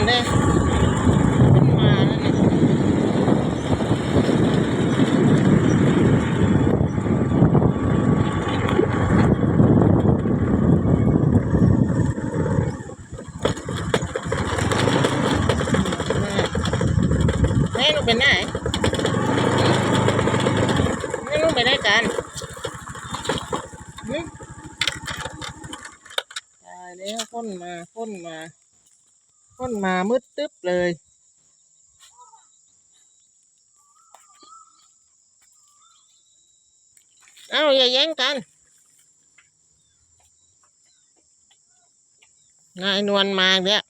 อเลยขึ้นมาแล้วเนี่ยแม่ลูกเป็นไหนแม่ลูกไปได้กันตายแล้วพ้นมาพ้นมา ข้นมามืดตึ๊บเลย เอาอย่าแย่งกัน นายนวลมาเนี่ย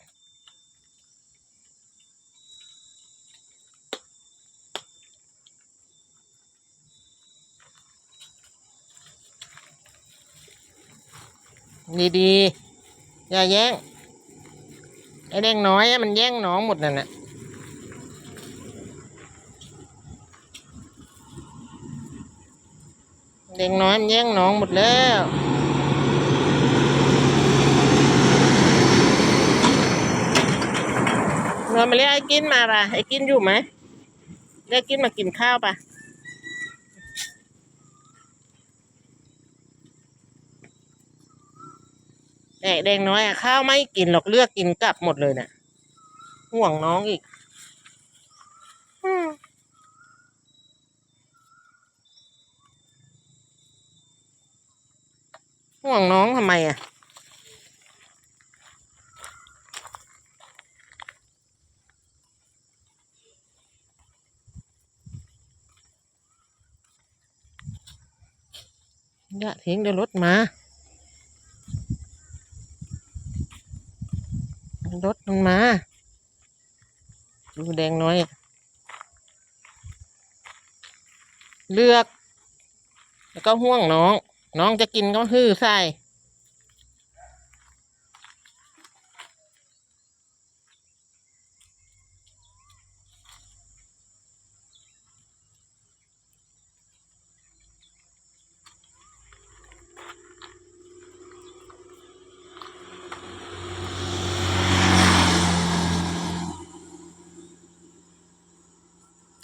ดีๆ อย่าแย่ง ไอ้เด็กน้อยอมันแย่งน้องหมดนั่นน่ะเด็กน้อยมันแย่งน้องหมดแล้วนวลมาเรียกไอ้กินมาป่ะไอ้กินอยู่ไหมเรียกกินมากินข้าวป่ะ แต่เด็กน้อยอะข้าวไม่กินหรอกเลือกกินกลับหมดเลยน่ะ ห่วงน้องอีกอืมห่วงน้องทำไมอะอย่าทิ้งเดี๋ยวรถมา รถมันมา ดูแดงน้อย เลือก แล้วก็ห่วงน้อง น้องจะกินก็ฮือใส่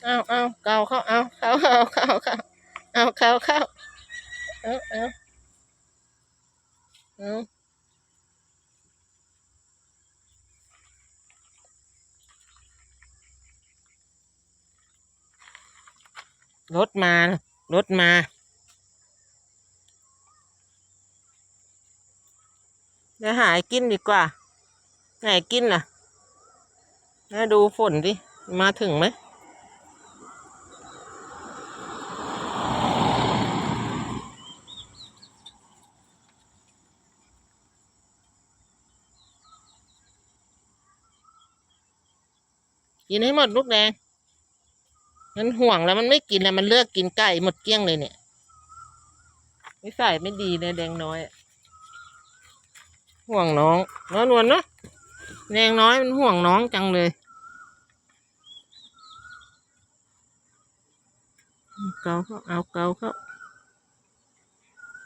เอาเอาเกาเข้าเอาเข้าเข้าเข้าเข้าเอาเข้าเข้าเอาเอาเอารถมารถมา เดี๋ยวหายกินดีกว่า ไหนกินล่ะน่าดูฝนดิ มาถึงไหม กินให้หมดลูกแดง มันห่วงแล้วมันไม่กินแล้วมันเลือกกินไก่หมดเกลี้ยงเลยเนี่ยนิสัยไม่ดีเลยแดงน้อย ห่วงน้องน้อนวลเนาะแดงน้อยมันห่วงน้องจังเลยเกาเขาเอาเกาเขา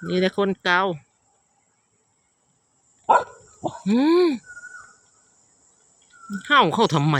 นี่แต่คนเกาอืมเห่าเขาทำไม